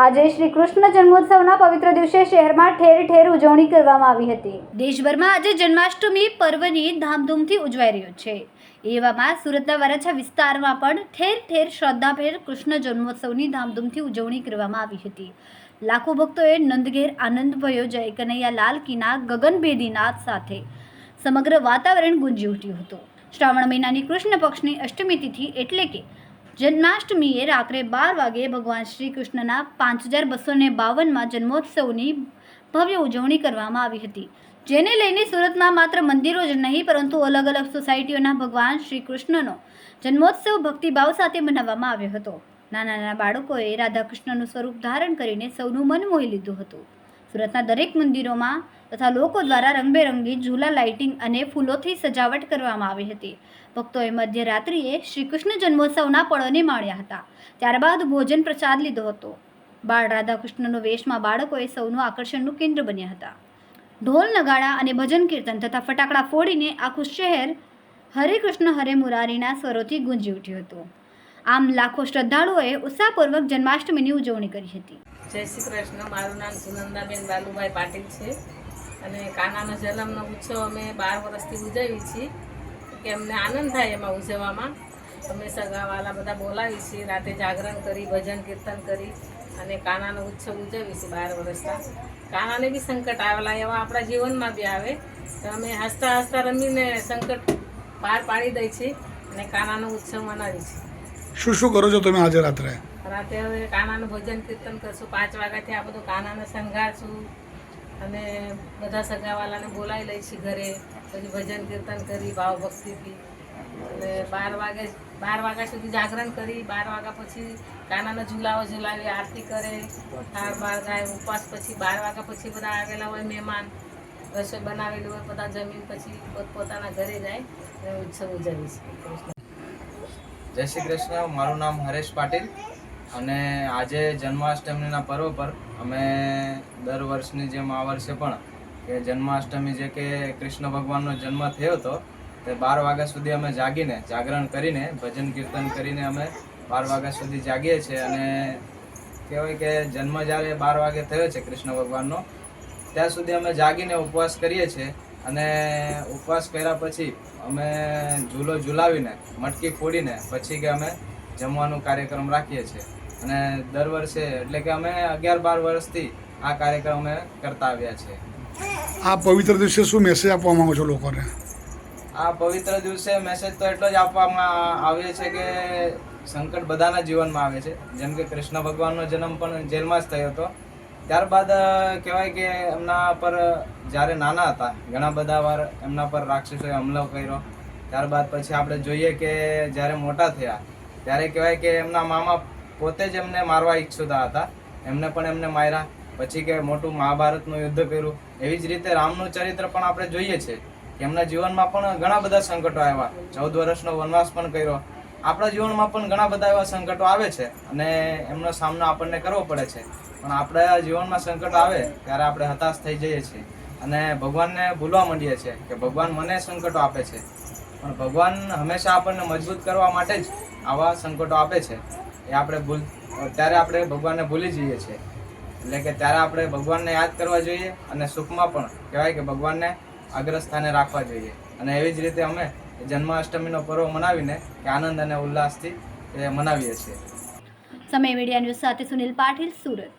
આજે શ્રી કૃષ્ણ જન્મોત્સવના પવિત્ર દિવસે શહેરમાં ઠેર ઠેર ઉજવણી કરવામાં આવી હતી. દેશભરમાં આજે જન્માષ્ટમી પર્વની ધામધૂમથી ઉજવાઈ રહ્યો છે. એવામાં સુરતના વરાછા વિસ્તારમાં પણ ઠેર ઠેર શ્રદ્ધાભેર કૃષ્ણ જન્મોત્સવની ધામધૂમથી ઉજવણી કરવામાં આવી હતી. લાખો ભક્તોએ નંદઘેર આનંદ ભયો જય કનૈયા લાલ કીના ગગનભેદીનાથ સાથે સમગ્ર વાતાવરણ ગુંજી ઉઠ્યું હતું. શ્રાવણ મહિનાની કૃષ્ણ પક્ષની અષ્ટમી તિથિ એટલે કે જન્માષ્ટમીએ રાત્રે બાર વાગે ભગવાન શ્રી કૃષ્ણના પાંચ હજાર બસો ને બાવનમાં જન્મોત્સવની ભવ્ય ઉજવણી કરવામાં આવી હતી. જેને લઈને સુરતમાં માત્ર મંદિરો જ નહીં, પરંતુ અલગ અલગ સોસાયટીઓના ભગવાન શ્રી કૃષ્ણનો જન્મોત્સવ ભક્તિભાવ સાથે મનાવવામાં આવ્યો હતો. નાના નાના બાળકોએ રાધાકૃષ્ણનું સ્વરૂપ ધારણ કરીને સૌનું મન મોહી લીધું હતું. સુરતના દરેક મંદિરોમાં તથા લોકો દ્વારા રંગબેરંગી ઝૂલા લાઇટિંગ અને ફૂલોથી સજાવટ કરવામાં આવી હતી. ભક્તોએ મધ્યરાત્રિએ શ્રી કૃષ્ણ જન્મોત્સવના પળોને માણ્યા હતા. ત્યારબાદ ભોજન પ્રસાદ લીધો હતો. બાળ રાધાકૃષ્ણનો વેશમાં બાળકોએ સૌનું આકર્ષણનું કેન્દ્ર બન્યા હતા. ઢોલ, નગાડા અને ભજન કીર્તન તથા ફટાકડા ફોડીને આખું શહેર હરે કૃષ્ણ હરે મુરારીના સ્વરોથી ગુંજી ઉઠ્યું હતું. આમ લાખો શ્રદ્ધાળુઓએ ઉત્સાહપૂર્વક જન્માષ્ટમીની ઉજવણી કરી હતી. જય શ્રી કૃષ્ણ. મારું નામ સુનંદાબેન બાલુભાઈ પાટીલ છે અને કાનાનો જન્મનો ઉત્સવ અમે બાર વર્ષથી ઉજવીએ છીએ. કે અમને આનંદ થાય એમાં ઉજવવામાં. અમે સગાવાલા બધા બોલાવીએ છીએ, રાતે જાગરણ કરી, ભજન કીર્તન કરી અને કાનાનો ઉત્સવ ઉજવીએ છીએ બાર વર્ષના. કાનાને બી સંકટ આવેલા એવા આપણા જીવનમાં બી આવે. તો અમે હસતા હસતા રમીને સંકટ પાર પાડી દઈએ છીએ અને કાનાનો ઉત્સવ મનાવીએ છીએ. શું શું કરો છો તમે આજે રાત્રે? રાતે હવે કાનાનું ભજન કીર્તન કરશું. પાંચ વાગ્યાથી આ બધું કાનાને શણગારશું અને બધા સગાવાલાને બોલાવી લઈશું ઘરે. પછી ભજન કીર્તન કરી ભાવ ભક્તિથી અને બાર વાગે, બાર વાગ્યા સુધી જાગરણ કરી, બાર વાગ્યા પછી કાનાના ઝુલાવો ઝુલાવી, આરતી કરે. થાળ બાર ગાય, ઉપવાસ પછી બાર વાગ્યા પછી બધા આવેલા હોય મહેમાન. રસોઈ બનાવેલું હોય, બધા જમીન પછી પોતપોતાના ઘરે જાય અને ઉત્સવ ઉજવીશ જય શ્રી કૃષ્ણ. મારું નામ હરેશ પાટીલ. અને આજે જન્માષ્ટમીના પર્વ પર અમે દર વર્ષની જેમ આ વર્ષે પણ કે જન્માષ્ટમી જે કે કૃષ્ણ ભગવાનનો જન્મ થયો હતો તે બાર વાગ્યા સુધી અમે જાગીને, જાગરણ કરીને, ભજન કીર્તન કરીને અમે બાર વાગ્યા સુધી જાગીએ છીએ અને કહેવાય કે જન્મ જ્યારે બાર વાગે થયો છે કૃષ્ણ ભગવાનનો, ત્યાં સુધી અમે જાગીને ઉપવાસ કરીએ છીએ અને ઉપવાસ કર્યા પછી અમે ઝૂલો ઝૂલાવીને, મટકી ફોડીને, પછી કે અમે જમવાનો કાર્યક્રમ રાખીએ છીએ. અને દર વર્ષે એટલે કે અમે અગિયાર બાર વર્ષથી આ કાર્યક્રમ અમે કરતા આવ્યા છે આ પવિત્ર દિવસે શું મેસેજ આપવા માંગો છો લોકોને? આ પવિત્ર દિવસે મેસેજ તો એટલો જ આપવામાં આવે છે કે સંકટ બધાના જીવનમાં આવે છે. જેમ કે કૃષ્ણ ભગવાનનો જન્મ પણ જેલમાં જ થયો હતો. ત્યારબાદ કહેવાય કે એમના પર જ્યારે નાના હતા ઘણા બધા વાર એમના પર રાક્ષસોએ હુમલો કર્યો. ત્યારબાદ પછી આપણે જોઈએ કે જ્યારે મોટા થયા ત્યારે કહેવાય કે એમના મામા પોતે જ એમને મારવા ઈચ્છતા હતા. એમને પણ એમને માર્યા. પછી કે મોટું મહાભારતનું યુદ્ધ કર્યું. એવી જ રીતે રામનું ચરિત્ર પણ આપણે જોઈએ છે એમના જીવનમાં પણ ઘણા બધા સંકટો આવ્યા. ચૌદ વર્ષનો વનવાસ પણ કર્યો. આપણા જીવનમાં પણ ઘણા બધા એવા સંકટો આવે છે અને એમનો સામનો આપણને કરવો પડે છે. પણ આપણા જીવનમાં સંકટ આવે ત્યારે આપણે હતાશ થઈ જઈએ છીએ અને ભગવાનને ભૂલવા માંડીએ છીએ કે ભગવાન મને સંકટો આપે છે. પણ ભગવાન હંમેશા આપણને મજબૂત કરવા માટે જ આવા સંકટો આપે છે. એ આપણે ભૂલ ત્યારે આપણે ભગવાનને ભૂલી જઈએ છીએ. એટલે કે ત્યારે આપણે ભગવાનને યાદ કરવા જોઈએ અને સુખમાં પણ કહેવાય કે ભગવાનને અગ્રસ્થાને રાખવા જોઈએ. અને એવી જ રીતે અમે જન્માષ્ટમીનો પર્વ મનાવીને કે આનંદ અને ઉલ્લાસથી મનાવીએ છીએ. સમય મીડિયા ન્યૂઝ સાથે સુનિલ પાટીલ, સુરત.